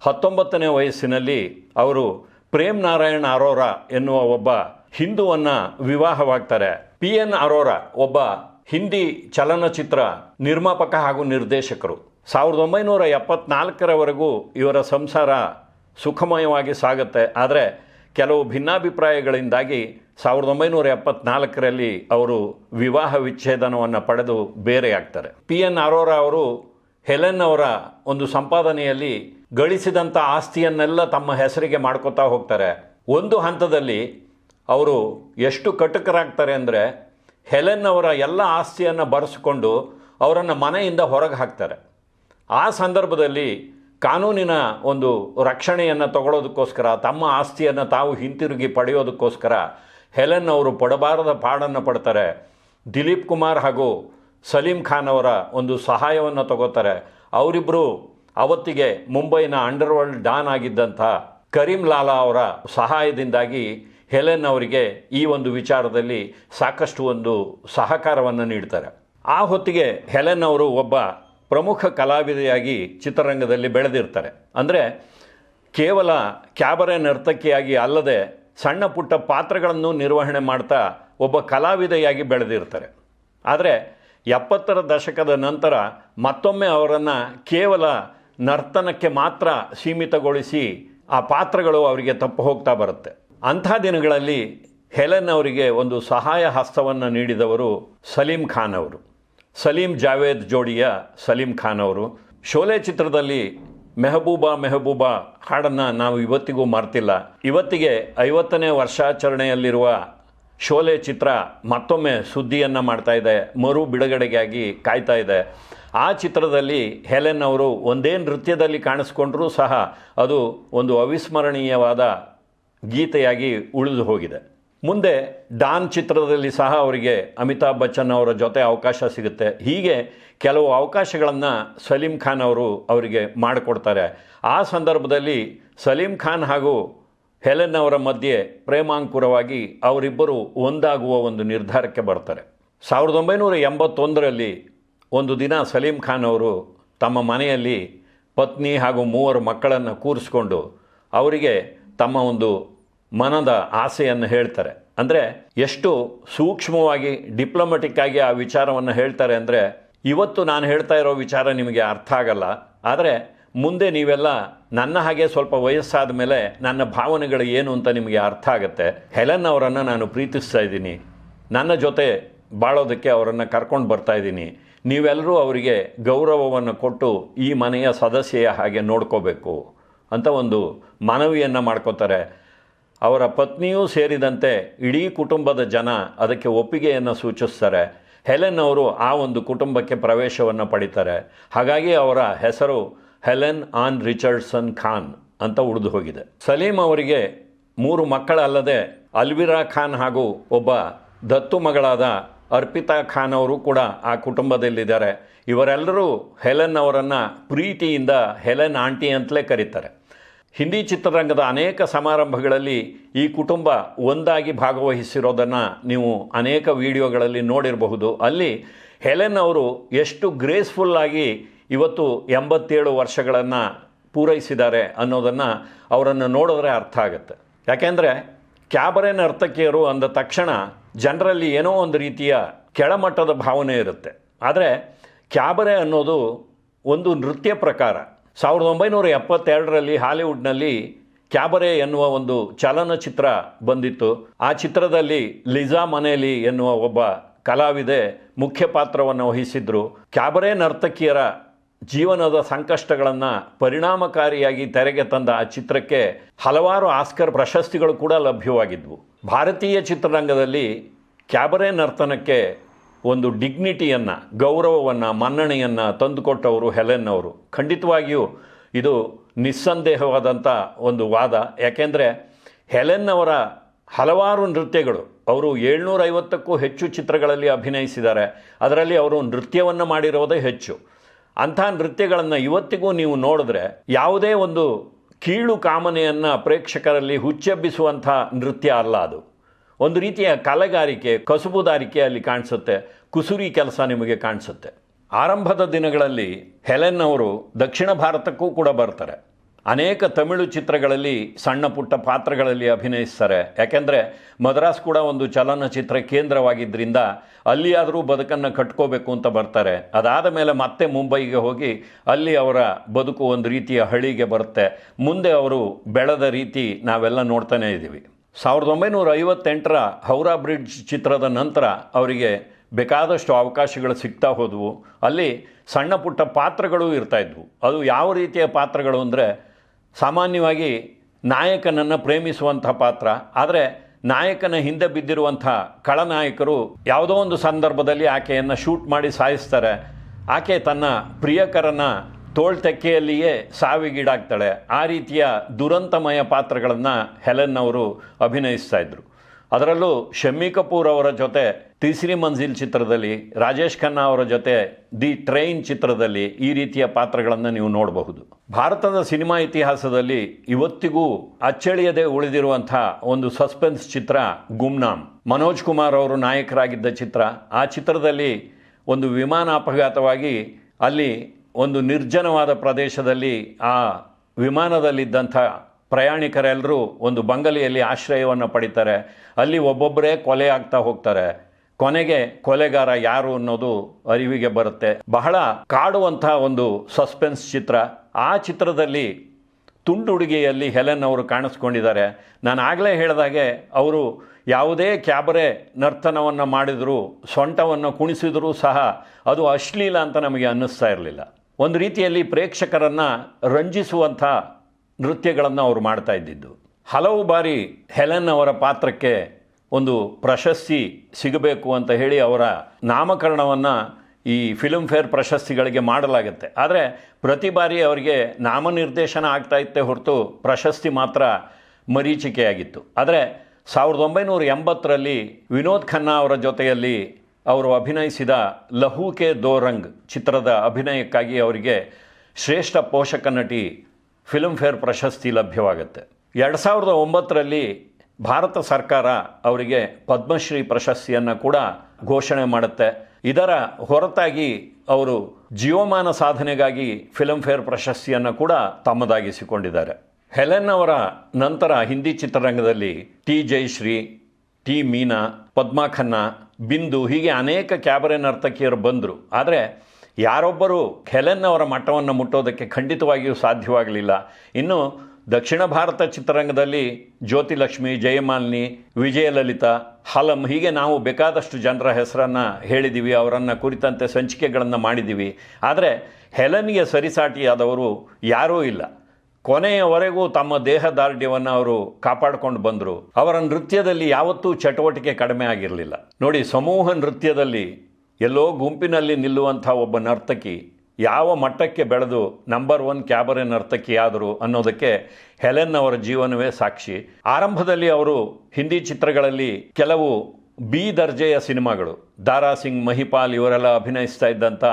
ಹತ್ತೊಂಬತ್ತನೇ ವಯಸ್ಸಿನಲ್ಲಿ ಅವರು ಪ್ರೇಮ್ ನಾರಾಯಣ್ ಅರೋರಾ ಎನ್ನುವ ಒಬ್ಬ ಹಿಂದುವನ್ನು ವಿವಾಹವಾಗ್ತಾರೆ. ಪಿ. ಎನ್. ಅರೋರಾ ಒಬ್ಬ ಹಿಂದಿ ಚಲನಚಿತ್ರ ನಿರ್ಮಾಪಕ ಹಾಗೂ ನಿರ್ದೇಶಕರು. ಸಾವಿರದ ಒಂಬೈನೂರ ಎಪ್ಪತ್ನಾಲ್ಕರವರೆಗೂ ಇವರ ಸಂಸಾರ ಸುಖಮಯವಾಗಿ ಸಾಗುತ್ತೆ. ಆದರೆ ಕೆಲವು ಭಿನ್ನಾಭಿಪ್ರಾಯಗಳಿಂದಾಗಿ ಸಾವಿರದ ಒಂಬೈನೂರ ಎಪ್ಪತ್ನಾಲ್ಕರಲ್ಲಿ ಅವರು ವಿವಾಹ ವಿಚ್ಛೇದನವನ್ನು ಪಡೆದು ಬೇರೆಯಾಗ್ತಾರೆ. ಪಿ. ಎನ್. ಅರೋರಾ ಅವರು ಹೆಲೆನ್ ಅವರ ಒಂದು ಸಂಪಾದನೆಯಲ್ಲಿ ಗಳಿಸಿದಂಥ ಆಸ್ತಿಯನ್ನೆಲ್ಲ ತಮ್ಮ ಹೆಸರಿಗೆ ಮಾಡ್ಕೋತಾ ಹೋಗ್ತಾರೆ. ಒಂದು ಹಂತದಲ್ಲಿ ಅವರು ಎಷ್ಟು ಕಟುಕರಾಗ್ತಾರೆ ಅಂದರೆ ಹೆಲೆನ್ ಅವರ ಎಲ್ಲ ಆಸ್ತಿಯನ್ನು ಬರೆಸ್ಕೊಂಡು ಅವರನ್ನು ಮನೆಯಿಂದ ಹೊರಗೆ ಹಾಕ್ತಾರೆ. ಆ ಸಂದರ್ಭದಲ್ಲಿ ಕಾನೂನಿನ ಒಂದು ರಕ್ಷಣೆಯನ್ನು ತಗೊಳ್ಳೋದಕ್ಕೋಸ್ಕರ ತಮ್ಮ ಆಸ್ತಿಯನ್ನು ತಾವು ಹಿಂತಿರುಗಿ ಪಡೆಯೋದಕ್ಕೋಸ್ಕರ ಹೆಲೆನ್ ಅವರು ಪಡಬಾರದ ಪಾಡನ್ನು ಪಡ್ತಾರೆ. ದಿಲೀಪ್ ಕುಮಾರ್ ಹಾಗೂ ಸಲೀಂ ಖಾನ್ ಅವರ ಒಂದು ಸಹಾಯವನ್ನು ತಗೋತಾರೆ. ಅವರಿಬ್ಬರು ಅವತ್ತಿಗೆ ಮುಂಬೈನ ಅಂಡರ್ವರ್ಲ್ಡ್ ಡಾನ್ ಆಗಿದ್ದಂಥ ಕರೀಂ ಲಾಲಾ ಅವರ ಸಹಾಯದಿಂದಾಗಿ ಹೆಲೆನ್ ಅವರಿಗೆ ಈ ಒಂದು ವಿಚಾರದಲ್ಲಿ ಸಾಕಷ್ಟು ಒಂದು ಸಹಕಾರವನ್ನು ನೀಡ್ತಾರೆ. ಆ ಹೊತ್ತಿಗೆ ಹೆಲೆನ್ ಅವರು ಒಬ್ಬ ಪ್ರಮುಖ ಕಲಾವಿದೆಯಾಗಿ ಚಿತ್ರರಂಗದಲ್ಲಿ ಬೆಳೆದಿರ್ತಾರೆ. ಅಂದರೆ ಕೇವಲ ಕ್ಯಾಬರೆ ನರ್ತಕಿಯಾಗಿ ಅಲ್ಲದೆ ಸಣ್ಣ ಪುಟ್ಟ ಪಾತ್ರಗಳನ್ನು ನಿರ್ವಹಣೆ ಮಾಡ್ತಾ ಒಬ್ಬ ಕಲಾವಿದೆಯಾಗಿ ಬೆಳೆದಿರ್ತಾರೆ. ಆದರೆ ಎಪ್ಪತ್ತರ ದಶಕದ ನಂತರ ಮತ್ತೊಮ್ಮೆ ಅವರನ್ನು ಕೇವಲ ನರ್ತನಕ್ಕೆ ಮಾತ್ರ ಸೀಮಿತಗೊಳಿಸಿ ಆ ಪಾತ್ರಗಳು ಅವರಿಗೆ ತಪ್ಪು ಹೋಗ್ತಾ ಬರುತ್ತೆ. ಅಂಥ ದಿನಗಳಲ್ಲಿ ಹೆಲೆನ್ ಅವರಿಗೆ ಒಂದು ಸಹಾಯ ಹಸ್ತವನ್ನು ನೀಡಿದವರು ಸಲೀಂ ಖಾನ್ ಅವರು. ಸಲೀಂ ಜಾವೇದ್ ಜೋಡಿಯ ಸಲೀಂ ಖಾನ್ ಅವರು. ಶೋಲೆ ಚಿತ್ರದಲ್ಲಿ ಮೆಹಬೂಬಾ ಮೆಹಬೂಬಾ ಹಾಡನ್ನು ನಾವು ಇವತ್ತಿಗೂ ಮರ್ತಿಲ್ಲ. ಇವತ್ತಿಗೆ ಐವತ್ತನೇ ವರ್ಷಾಚರಣೆಯಲ್ಲಿರುವ ಶೋಲೆ ಚಿತ್ರ ಮತ್ತೊಮ್ಮೆ ಸುದ್ದಿಯನ್ನು ಮಾಡ್ತಾ ಇದೆ. ಮರು ಬಿಡುಗಡೆಗಾಗಿ ಕಾಯ್ತಾ ಇದೆ. ಆ ಚಿತ್ರದಲ್ಲಿ ಹೆಲೆನ್ ಅವರು ಒಂದೇ ನೃತ್ಯದಲ್ಲಿ ಕಾಣಿಸ್ಕೊಂಡ್ರೂ ಸಹ ಅದು ಒಂದು ಅವಿಸ್ಮರಣೀಯವಾದ ಗೀತೆಯಾಗಿ ಉಳಿದು ಹೋಗಿದೆ. ಮುಂದೆ ಡಾನ್ ಚಿತ್ರದಲ್ಲಿ ಸಹ ಅವರಿಗೆ ಅಮಿತಾಬ್ ಬಚ್ಚನ್ ಅವರ ಜೊತೆ ಅವಕಾಶ ಸಿಗುತ್ತೆ. ಹೀಗೆ ಕೆಲವು ಅವಕಾಶಗಳನ್ನು ಸಲೀಂ ಖಾನ್ ಅವರು ಅವರಿಗೆ ಮಾಡಿಕೊಡ್ತಾರೆ. ಆ ಸಂದರ್ಭದಲ್ಲಿ ಸಲೀಂ ಖಾನ್ ಹಾಗೂ ಹೆಲೆನ್ ಅವರ ಮಧ್ಯೆ ಪ್ರೇಮಾಂಕುರವಾಗಿ ಅವರಿಬ್ಬರು ಒಂದಾಗುವ ಒಂದು ನಿರ್ಧಾರಕ್ಕೆ ಬರ್ತಾರೆ. ಸಾವಿರದ ಒಂಬೈನೂರ ಎಂಬತ್ತೊಂದರಲ್ಲಿ ಒಂದು ದಿನ ಸಲೀಂ ಖಾನ್ ಅವರು ತಮ್ಮ ಮನೆಯಲ್ಲಿ ಪತ್ನಿ ಹಾಗೂ ಮೂವರು ಮಕ್ಕಳನ್ನು ಕೂರಿಸ್ಕೊಂಡು ಅವರಿಗೆ ತಮ್ಮ ಒಂದು ಮನದ ಆಸೆಯನ್ನು ಹೇಳ್ತಾರೆ. ಅಂದರೆ ಎಷ್ಟು ಸೂಕ್ಷ್ಮವಾಗಿ ಡಿಪ್ಲೊಮೆಟಿಕ್ ಆಗಿ ಆ ವಿಚಾರವನ್ನು ಹೇಳ್ತಾರೆ ಅಂದರೆ, ಇವತ್ತು ನಾನು ಹೇಳ್ತಾ ಇರೋ ವಿಚಾರ ನಿಮಗೆ ಅರ್ಥ ಆಗಲ್ಲ. ಆದರೆ ಮುಂದೆ ನೀವೆಲ್ಲ ನನ್ನ ಹಾಗೆ ಸ್ವಲ್ಪ ವಯಸ್ಸಾದ ಮೇಲೆ ನನ್ನ ಭಾವನೆಗಳು ಏನು ಅಂತ ನಿಮಗೆ ಅರ್ಥ ಆಗುತ್ತೆ. ಹೆಲೆನ್ ಅವರನ್ನು ನಾನು ಪ್ರೀತಿಸ್ತಾ ಇದ್ದೀನಿ. ನನ್ನ ಜೊತೆ ಬಾಳೋದಕ್ಕೆ ಅವರನ್ನು ಕರ್ಕೊಂಡು ಬರ್ತಾ ಇದ್ದೀನಿ. ನೀವೆಲ್ಲರೂ ಅವರಿಗೆ ಗೌರವವನ್ನು ಕೊಟ್ಟು ಈ ಮನೆಯ ಸದಸ್ಯೆಯ ಹಾಗೆ ನೋಡ್ಕೋಬೇಕು. ಅಂತ ಒಂದು ಮನವಿಯನ್ನು ಮಾಡ್ಕೋತಾರೆ. ಅವರ ಪತ್ನಿಯೂ ಸೇರಿದಂತೆ ಇಡೀ ಕುಟುಂಬದ ಜನ ಅದಕ್ಕೆ ಒಪ್ಪಿಗೆಯನ್ನು ಸೂಚಿಸ್ತಾರೆ. ಹೆಲೆನ್ ಅವರು ಆ ಒಂದು ಕುಟುಂಬಕ್ಕೆ ಪ್ರವೇಶವನ್ನು ಪಡಿತಾರೆ. ಹಾಗಾಗಿ ಅವರ ಹೆಸರು ಹೆಲೆನ್ ಆನ್ ರಿಚರ್ಡ್ಸನ್ ಖಾನ್ ಅಂತ ಉಳಿದು ಹೋಗಿದೆ. ಸಲೀಂ ಅವರಿಗೆ ಮೂರು ಮಕ್ಕಳಲ್ಲದೆ ಅಲ್ವಿರಾ ಖಾನ್ ಹಾಗೂ ಒಬ್ಬ ದತ್ತು ಮಗಳಾದ ಅರ್ಪಿತಾ ಖಾನ್ ಅವರು ಕೂಡ ಆ ಕುಟುಂಬದಲ್ಲಿದ್ದಾರೆ. ಇವರೆಲ್ಲರೂ ಹೆಲೆನ್ ಅವರನ್ನು ಪ್ರೀತಿಯಿಂದ ಹೆಲೆನ್ ಆಂಟಿ ಅಂತಲೇ ಕರೀತಾರೆ. ಹಿಂದಿ ಚಿತ್ರರಂಗದ ಅನೇಕ ಸಮಾರಂಭಗಳಲ್ಲಿ ಈ ಕುಟುಂಬ ಒಂದಾಗಿ ಭಾಗವಹಿಸಿರೋದನ್ನು ನೀವು ಅನೇಕ ವಿಡಿಯೋಗಳಲ್ಲಿ ನೋಡಿರಬಹುದು. ಅಲ್ಲಿ ಹೆಲೆನ್ ಅವರು ಎಷ್ಟು ಗ್ರೇಸ್ಫುಲ್ಲಾಗಿ ಇವತ್ತು ಎಂಬತ್ತೇಳು ವರ್ಷಗಳನ್ನು ಪೂರೈಸಿದ್ದಾರೆ ಅನ್ನೋದನ್ನು ಅವರನ್ನು ನೋಡಿದ್ರೆ ಅರ್ಥ ಆಗುತ್ತೆ. ಯಾಕೆಂದರೆ ಕ್ಯಾಬರೆ ನರ್ತಕಿಯರು ಅಂದ ತಕ್ಷಣ ಜನರಲ್ಲಿ ಏನೋ ಒಂದು ರೀತಿಯ ಕೆಳಮಟ್ಟದ ಭಾವನೆ ಇರುತ್ತೆ. ಆದರೆ ಕ್ಯಾಬರೆ ಅನ್ನೋದು ಒಂದು ನೃತ್ಯ ಪ್ರಕಾರ. ಸಾವಿರದ ಒಂಬೈನೂರ ಎಪ್ಪತ್ತೆರಡರಲ್ಲಿ ಹಾಲಿವುಡ್ನಲ್ಲಿ ಕ್ಯಾಬರೆ ಎನ್ನುವ ಒಂದು ಚಲನಚಿತ್ರ ಬಂದಿತ್ತು. ಆ ಚಿತ್ರದಲ್ಲಿ ಲಿಜಾ ಮನೇಲಿ ಎನ್ನುವ ಒಬ್ಬ ಕಲಾವಿದೆ ಮುಖ್ಯ ಪಾತ್ರವನ್ನು ವಹಿಸಿದ್ರು. ಕ್ಯಾಬರೆ ನರ್ತಕಿಯರ ಜೀವನದ ಸಂಕಷ್ಟಗಳನ್ನು ಪರಿಣಾಮಕಾರಿಯಾಗಿ ತೆರೆಗೆ ತಂದ ಆ ಚಿತ್ರಕ್ಕೆ ಹಲವಾರು ಆಸ್ಕರ್ ಪ್ರಶಸ್ತಿಗಳು ಕೂಡ ಲಭ್ಯವಾಗಿದ್ವು. ಭಾರತೀಯ ಚಿತ್ರರಂಗದಲ್ಲಿ ಕ್ಯಾಬರೆ ನರ್ತನಕ್ಕೆ ಒಂದು ಡಿಗ್ನಿಟಿಯನ್ನು ಗೌರವವನ್ನು, ಮನ್ನಣೆಯನ್ನು ತಂದುಕೊಟ್ಟವರು ಹೆಲೆನ್ ಅವರು ಖಂಡಿತವಾಗಿಯೂ ಇದು ನಿಸ್ಸಂದೇಹವಾದಂಥ ಒಂದು ವಾದ. ಯಾಕೆಂದರೆ ಹೆಲೆನ್ ಅವರ ಹಲವಾರು ನೃತ್ಯಗಳು, ಅವರು ಏಳ್ನೂರೈವತ್ತಕ್ಕೂ ಹೆಚ್ಚು ಚಿತ್ರಗಳಲ್ಲಿ ಅಭಿನಯಿಸಿದ್ದಾರೆ. ಅದರಲ್ಲಿ ಅವರು ನೃತ್ಯವನ್ನು ಮಾಡಿರೋದೇ ಹೆಚ್ಚು. ಅಂಥ ನೃತ್ಯಗಳನ್ನು ಇವತ್ತಿಗೂ ನೀವು ನೋಡಿದ್ರೆ ಯಾವುದೇ ಒಂದು ಕೀಳು ಕಾಮನೆಯನ್ನು ಪ್ರೇಕ್ಷಕರಲ್ಲಿ ಹುಚ್ಚೆಬ್ಬಿಸುವಂಥ ನೃತ್ಯ ಅಲ್ಲ ಅದು. ಒಂದು ರೀತಿಯ ಕಲೆಗಾರಿಕೆ, ಕಸುಬುದಾರಿಕೆ ಅಲ್ಲಿ ಕಾಣಿಸುತ್ತೆ. ಕುಸುರಿ ಕೆಲಸ ನಿಮಗೆ ಕಾಣಿಸುತ್ತೆ. ಆರಂಭದ ದಿನಗಳಲ್ಲಿ ಹೆಲೆನ್ ಅವರು ದಕ್ಷಿಣ ಭಾರತಕ್ಕೂ ಕೂಡ ಬರ್ತಾರೆ. ಅನೇಕ ತಮಿಳು ಚಿತ್ರಗಳಲ್ಲಿ ಸಣ್ಣ ಪುಟ್ಟ ಪಾತ್ರಗಳಲ್ಲಿ ಅಭಿನಯಿಸ್ತಾರೆ. ಯಾಕೆಂದರೆ ಮದ್ರಾಸ್ ಕೂಡ ಒಂದು ಚಲನಚಿತ್ರ ಕೇಂದ್ರವಾಗಿದ್ದರಿಂದ ಅಲ್ಲಿಯಾದರೂ ಬದುಕನ್ನು ಕಟ್ಕೋಬೇಕು ಅಂತ ಬರ್ತಾರೆ. ಅದಾದ ಮೇಲೆ ಮತ್ತೆ ಮುಂಬೈಗೆ ಹೋಗಿ ಅಲ್ಲಿ ಅವರ ಬದುಕು ಒಂದು ರೀತಿಯ ಹಳಿಗೆ ಬರುತ್ತೆ. ಮುಂದೆ ಅವರು ಬೆಳೆದ ರೀತಿ ನಾವೆಲ್ಲ ನೋಡ್ತಾನೇ ಇದ್ದೀವಿ. ಸಾವಿರದ ಒಂಬೈನೂರ ಐವತ್ತೆಂಟರ ಹೌರಾ ಬ್ರಿಡ್ಜ್ ಚಿತ್ರದ ನಂತರ ಅವರಿಗೆ ಬೇಕಾದಷ್ಟು ಅವಕಾಶಗಳು ಸಿಗ್ತಾ ಹೋದವು. ಅಲ್ಲಿ ಸಣ್ಣ ಪುಟ್ಟ ಪಾತ್ರಗಳು ಇರ್ತಾ ಇದ್ವು. ಅದು ಯಾವ ರೀತಿಯ ಪಾತ್ರಗಳು ಅಂದರೆ ಸಾಮಾನ್ಯವಾಗಿ ನಾಯಕನನ್ನು ಪ್ರೇಮಿಸುವಂಥ ಪಾತ್ರ, ಆದರೆ ನಾಯಕನ ಹಿಂದೆ ಬಿದ್ದಿರುವಂಥ ಖಳನಾಯಕರು ಯಾವುದೋ ಒಂದು ಸಂದರ್ಭದಲ್ಲಿ ಆಕೆಯನ್ನು ಶೂಟ್ ಮಾಡಿ ಸಾಯಿಸ್ತಾರೆ. ಆಕೆ ತನ್ನ ಪ್ರಿಯಕರನ ತೋಳ್ತೆಕ್ಕೆಯಲ್ಲಿಯೇ ಸಾವಿಗೀಡಾಗ್ತಾಳೆ. ಆ ರೀತಿಯ ದುರಂತಮಯ ಪಾತ್ರಗಳನ್ನು ಹೆಲೆನ್ ಅವರು ಅಭಿನಯಿಸ್ತಾ ಇದ್ರು. ಅದರಲ್ಲೂ ಶಮ್ಮಿ ಕಪೂರ್ ಅವರ ಜೊತೆ ತೀಸರಿ ಮಂಜಿಲ್ ಚಿತ್ರದಲ್ಲಿ, ರಾಜೇಶ್ ಖನ್ನಾ ಅವರ ಜೊತೆ ದಿ ಟ್ರೈನ್ ಚಿತ್ರದಲ್ಲಿ ಈ ರೀತಿಯ ಪಾತ್ರಗಳನ್ನು ನೀವು ನೋಡಬಹುದು. ಭಾರತದ ಸಿನಿಮಾ ಇತಿಹಾಸದಲ್ಲಿ ಇವತ್ತಿಗೂ ಅಚ್ಚಳಿಯದೆ ಉಳಿದಿರುವಂಥ ಒಂದು ಸಸ್ಪೆನ್ಸ್ ಚಿತ್ರ ಗುಮ್ನಾಮ್. ಮನೋಜ್ ಕುಮಾರ್ ಅವರು ನಾಯಕರಾಗಿದ್ದ ಚಿತ್ರ. ಆ ಚಿತ್ರದಲ್ಲಿ ಒಂದು ವಿಮಾನ ಅಪಘಾತವಾಗಿ ಅಲ್ಲಿ ಒಂದು ನಿರ್ಜನವಾದ ಪ್ರದೇಶದಲ್ಲಿ ಆ ವಿಮಾನದಲ್ಲಿದ್ದಂಥ ಪ್ರಯಾಣಿಕರೆಲ್ಲರೂ ಒಂದು ಬಂಗಲೆಯಲ್ಲಿ ಆಶ್ರಯವನ್ನು ಪಡಿತಾರೆ. ಅಲ್ಲಿ ಒಬ್ಬೊಬ್ಬರೇ ಕೊಲೆ ಆಗ್ತಾ ಹೋಗ್ತಾರೆ. ಕೊನೆಗೆ ಕೊಲೆಗಾರ ಯಾರು ಅನ್ನೋದು ಅರಿವಿಗೆ ಬರುತ್ತೆ. ಬಹಳ ಕಾಡುವಂಥ ಒಂದು ಸಸ್ಪೆನ್ಸ್ ಚಿತ್ರ. ಆ ಚಿತ್ರದಲ್ಲಿ ತುಂಡುಡುಗೆಯಲ್ಲಿ ಹೆಲೆನ್ ಅವರು ಕಾಣಿಸ್ಕೊಂಡಿದ್ದಾರೆ. ನಾನು ಆಗಲೇ ಹೇಳಿದಾಗೆ ಅವರು ಯಾವುದೇ ಕ್ಯಾಬರೆ ನರ್ತನವನ್ನು ಮಾಡಿದರೂ ಸೊಂಟವನ್ನು ಕುಣಿಸಿದರೂ ಸಹ ಅದು ಅಶ್ಲೀಲ ಅಂತ ನಮಗೆ ಅನ್ನಿಸ್ತಾ ಇರಲಿಲ್ಲ. ಒಂದು ರೀತಿಯಲ್ಲಿ ಪ್ರೇಕ್ಷಕರನ್ನು ರಂಜಿಸುವಂಥ ನೃತ್ಯಗಳನ್ನು ಅವರು ಮಾಡ್ತಾ ಇದ್ದಿದ್ದು. ಹಲವು ಬಾರಿ ಹೆಲೆನ್ ಅವರ ಪಾತ್ರಕ್ಕೆ ಒಂದು ಪ್ರಶಸ್ತಿ ಸಿಗಬೇಕು ಅಂತ ಹೇಳಿ ಅವರ ನಾಮಕರಣವನ್ನು ಈ ಫಿಲ್ಮ್ ಫೇರ್ ಪ್ರಶಸ್ತಿಗಳಿಗೆ ಮಾಡಲಾಗುತ್ತೆ. ಆದರೆ ಪ್ರತಿ ಬಾರಿ ಅವರಿಗೆ ನಾಮನಿರ್ದೇಶನ ಆಗ್ತಾ ಇತ್ತೇ ಹೊರತು ಪ್ರಶಸ್ತಿ ಮಾತ್ರ ಮರೀಚಿಕೆಯಾಗಿತ್ತು. ಆದರೆ ಸಾವಿರದ ಒಂಬೈನೂರ ಎಂಬತ್ತರಲ್ಲಿ ವಿನೋದ್ ಖನ್ನಾ ಅವರ ಜೊತೆಯಲ್ಲಿ ಅವರು ಅಭಿನಯಿಸಿದ ಲಹು ಕೆ ದೋ ರಂಗ್ ಚಿತ್ರದ ಅಭಿನಯಕ್ಕಾಗಿ ಅವರಿಗೆ ಶ್ರೇಷ್ಠ ಪೋಷಕ ನಟಿ ಫಿಲ್ಮ್ಫೇರ್ ಪ್ರಶಸ್ತಿ ಲಭ್ಯವಾಗುತ್ತೆ. ಎರಡು ಸಾವಿರದ ಒಂಬತ್ತರಲ್ಲಿ ಭಾರತ ಸರ್ಕಾರ ಅವರಿಗೆ ಪದ್ಮಶ್ರೀ ಪ್ರಶಸ್ತಿಯನ್ನು ಕೂಡ ಘೋಷಣೆ ಮಾಡುತ್ತೆ. ಇದರ ಹೊರತಾಗಿ ಅವರು ಜೀವಮಾನ ಸಾಧನೆಗಾಗಿ ಫಿಲ್ಮ್ಫೇರ್ ಪ್ರಶಸ್ತಿಯನ್ನು ಕೂಡ ತಮ್ಮದಾಗಿಸಿಕೊಂಡಿದ್ದಾರೆ. ಹೆಲೆನ್ ಅವರ ನಂತರ ಹಿಂದಿ ಚಿತ್ರರಂಗದಲ್ಲಿ ಟಿ ಜಯಶ್ರೀ, ಟಿ ಮೀನಾ, ಪದ್ಮಾ ಖನ್ನಾ ಬಿಂದು, ಹೀಗೆ ಅನೇಕ ಕ್ಯಾಬರೆ ನರ್ತಕಿಯರು ಬಂದರು. ಆದರೆ ಯಾರೊಬ್ಬರು ಹೆಲೆನ್ ಅವರ ಮಟ್ಟವನ್ನು ಮುಟ್ಟೋದಕ್ಕೆ ಖಂಡಿತವಾಗಿಯೂ ಸಾಧ್ಯವಾಗಲಿಲ್ಲ. ಇನ್ನು ದಕ್ಷಿಣ ಭಾರತ ಚಿತ್ರರಂಗದಲ್ಲಿ ಜ್ಯೋತಿಲಕ್ಷ್ಮಿ, ಜಯಮಾಲಿನಿ, ವಿಜಯಲಲಿತಾ, ಹಲಂ, ಹೀಗೆ ನಾವು ಬೇಕಾದಷ್ಟು ಜನರ ಹೆಸರನ್ನು ಹೇಳಿದ್ದೀವಿ ಅವರನ್ನು ಕುರಿತಂತೆ ಸಂಚಿಕೆಗಳನ್ನು ಮಾಡಿದ್ದೀವಿ ಆದರೆ ಹೆಲೆನ್ಗೆ ಸರಿಸಾಟಿಯಾದವರು ಯಾರೂ ಇಲ್ಲ. ಕೊನೆಯವರೆಗೂ ತಮ್ಮ ದೇಹದಾರ್ಢ್ಯವನ್ನು ಅವರು ಕಾಪಾಡಿಕೊಂಡು ಬಂದರು. ಅವರ ನೃತ್ಯದಲ್ಲಿ ಯಾವತ್ತೂ ಚಟುವಟಿಕೆ ಕಡಿಮೆ ಆಗಿರಲಿಲ್ಲ. ನೋಡಿ, ಸಮೂಹ ನೃತ್ಯದಲ್ಲಿ ಎಲ್ಲೋ ಗುಂಪಿನಲ್ಲಿ ನಿಲ್ಲುವಂಥ ಒಬ್ಬ ನರ್ತಕಿ ಯಾವ ಮಟ್ಟಕ್ಕೆ ಬೆಳೆದು ನಂಬರ್ ಒನ್ ಕ್ಯಾಬರೆ ನರ್ತಕಿಯಾದರು ಅನ್ನೋದಕ್ಕೆ ಹೆಲೆನ್ ಅವರ ಜೀವನವೇ ಸಾಕ್ಷಿ. ಆರಂಭದಲ್ಲಿ ಅವರು ಹಿಂದಿ ಚಿತ್ರಗಳಲ್ಲಿ ಕೆಲವು ಬಿ ದರ್ಜೆಯ ಸಿನಿಮಾಗಳು. ದಾರಾ ಸಿಂಗ್ ಮಹಿಪಾಲ್ ಇವರೆಲ್ಲ ಅಭಿನಯಿಸ್ತಾ ಇದ್ದಂಥ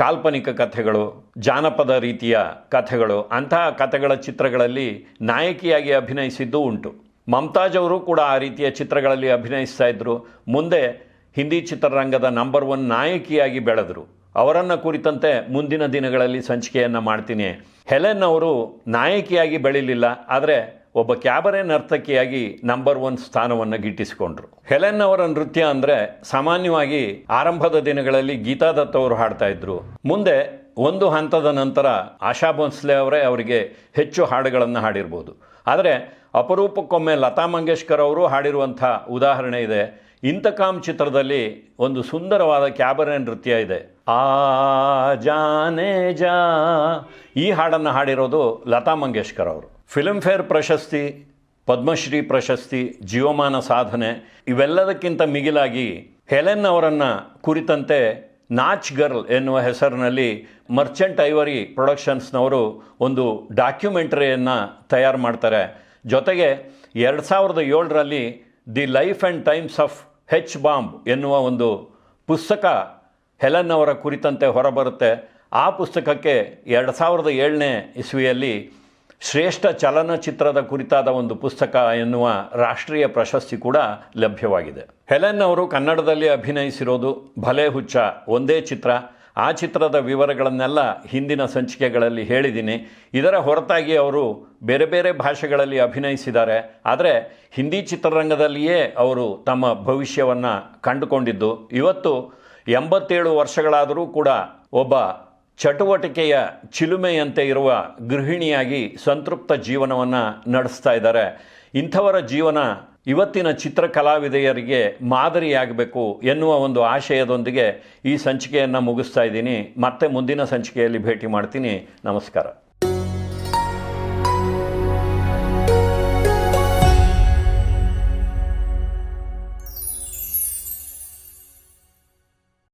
ಕಾಲ್ಪನಿಕ ಕಥೆಗಳು, ಜಾನಪದ ರೀತಿಯ ಕಥೆಗಳು, ಅಂತಹ ಕಥೆಗಳ ಚಿತ್ರಗಳಲ್ಲಿ ನಾಯಕಿಯಾಗಿ ಅಭಿನಯಿಸಿದ್ದು ಉಂಟು. ಮಮತಾಜ್ ಅವರು ಕೂಡ ಆ ರೀತಿಯ ಚಿತ್ರಗಳಲ್ಲಿ ಅಭಿನಯಿಸ್ತಾ ಇದ್ದರು ಮುಂದೆ ಹಿಂದಿ ಚಿತ್ರರಂಗದ ನಂಬರ್ ಒನ್ ನಾಯಕಿಯಾಗಿ ಬೆಳೆದರು. ಅವರನ್ನು ಕುರಿತಂತೆ ಮುಂದಿನ ದಿನಗಳಲ್ಲಿ ಸಂಚಿಕೆಯನ್ನು ಮಾಡ್ತೀನಿ. ಹೆಲೆನ್ ಅವರು ನಾಯಕಿಯಾಗಿ ಬೆಳೀಲಿಲ್ಲ, ಆದರೆ ಒಬ್ಬ ಕ್ಯಾಬರೆ ನರ್ತಕಿಯಾಗಿ ನಂಬರ್ ಒನ್ ಸ್ಥಾನವನ್ನು ಗಿಟ್ಟಿಸಿಕೊಂಡ್ರು. ಹೆಲೆನ್ ಅವರ ನೃತ್ಯ ಅಂದರೆ ಸಾಮಾನ್ಯವಾಗಿ ಆರಂಭದ ದಿನಗಳಲ್ಲಿ ಗೀತಾ ದತ್ ಅವರು ಹಾಡ್ತಾ ಇದ್ರು. ಮುಂದೆ ಒಂದು ಹಂತದ ನಂತರ ಆಶಾ ಭೋನ್ಸ್ಲೆ ಅವರೇ ಅವರಿಗೆ ಹೆಚ್ಚು ಹಾಡುಗಳನ್ನು ಹಾಡಿರ್ಬೋದು. ಆದರೆ ಅಪರೂಪಕ್ಕೊಮ್ಮೆ ಲತಾ ಮಂಗೇಶ್ಕರ್ ಅವರು ಹಾಡಿರುವಂಥ ಉದಾಹರಣೆ ಇದೆ. ಇಂತಕಾಮ್ ಚಿತ್ರದಲ್ಲಿ ಒಂದು ಸುಂದರವಾದ ಕ್ಯಾಬರೆ ನೃತ್ಯ ಇದೆ. ಆ ಜಾನೆ ಜಾ ಈ ಹಾಡನ್ನು ಹಾಡಿರೋದು ಲತಾ ಮಂಗೇಶ್ಕರ್ ಅವರು. ಫಿಲ್ಮ್ ಫೇರ್ ಪ್ರಶಸ್ತಿ, ಪದ್ಮಶ್ರೀ ಪ್ರಶಸ್ತಿ, ಜೀವಮಾನ ಸಾಧನೆ, ಇವೆಲ್ಲದಕ್ಕಿಂತ ಮಿಗಿಲಾಗಿ ಹೆಲೆನ್ ಅವರನ್ನು ಕುರಿತಂತೆ ನಾಚ್ ಗರ್ಲ್ ಎನ್ನುವ ಹೆಸರಿನಲ್ಲಿ ಮರ್ಚೆಂಟ್ ಐವರಿ ಪ್ರೊಡಕ್ಷನ್ಸ್ನವರು ಒಂದು ಡಾಕ್ಯುಮೆಂಟ್ರಿಯನ್ನು ತಯಾರು ಮಾಡ್ತಾರೆ. ಜೊತೆಗೆ ಎರಡು ಸಾವಿರದ ಏಳರಲ್ಲಿ the life and times of H bomb ಎನ್ನುವ ಒಂದು ಪುಸ್ತಕ ಹೆಲೆನ್ ಅವರ ಕುರಿತಂತೆ ಹೊರಬರುತ್ತೆ. ಆ ಪುಸ್ತಕಕ್ಕೆ ಎರಡು ಸಾವಿರದ ಏಳನೇ ಇಸ್ವಿಯಲ್ಲಿ ಶ್ರೇಷ್ಠ ಚಲನಚಿತ್ರದ ಕುರಿತಾದ ಒಂದು ಪುಸ್ತಕ ಎನ್ನುವ ರಾಷ್ಟ್ರೀಯ ಪ್ರಶಸ್ತಿ ಕೂಡ ಲಭ್ಯವಾಗಿದೆ. ಹೆಲೆನ್ ಅವರು ಕನ್ನಡದಲ್ಲಿ ಅಭಿನಯಿಸಿರೋದು ಭಲೆ ಹುಚ್ಚ, ಒಂದೇ ಚಿತ್ರ. ಆ ಚಿತ್ರದ ವಿವರಗಳನ್ನೆಲ್ಲ ಹಿಂದಿನ ಸಂಚಿಕೆಗಳಲ್ಲಿ ಹೇಳಿದ್ದೀನಿ. ಇದರ ಹೊರತಾಗಿ ಅವರು ಬೇರೆ ಬೇರೆ ಭಾಷೆಗಳಲ್ಲಿ ಅಭಿನಯಿಸಿದ್ದಾರೆ. ಆದರೆ ಹಿಂದಿ ಚಿತ್ರರಂಗದಲ್ಲಿಯೇ ಅವರು ತಮ್ಮ ಭವಿಷ್ಯವನ್ನು ಕಂಡುಕೊಂಡಿದ್ದು. ಇವತ್ತು ಎಂಬತ್ತೇಳು ವರ್ಷಗಳಾದರೂ ಕೂಡ ಒಬ್ಬ ಚಟುವಟಿಕೆಯ ಚಿಲುಮೆಯಂತೆ ಇರುವ ಗೃಹಿಣಿಯಾಗಿ ಸಂತೃಪ್ತ ಜೀವನವನ್ನು ನಡೆಸ್ತಾ ಇದ್ದಾರೆ. ಇಂಥವರ ಜೀವನ ಇವತ್ತಿನ ಚಿತ್ರಕಲಾವಿದೆಯರಿಗೆ ಮಾದರಿಯಾಗಬೇಕು ಎನ್ನುವ ಒಂದು ಆಶಯದೊಂದಿಗೆ ಈ ಸಂಚಿಕೆಯನ್ನು ಮುಗಿಸ್ತಾ ಇದ್ದೀನಿ. ಮತ್ತೆ ಮುಂದಿನ ಸಂಚಿಕೆಯಲ್ಲಿ ಭೇಟಿ ಮಾಡ್ತೀನಿ. ನಮಸ್ಕಾರ.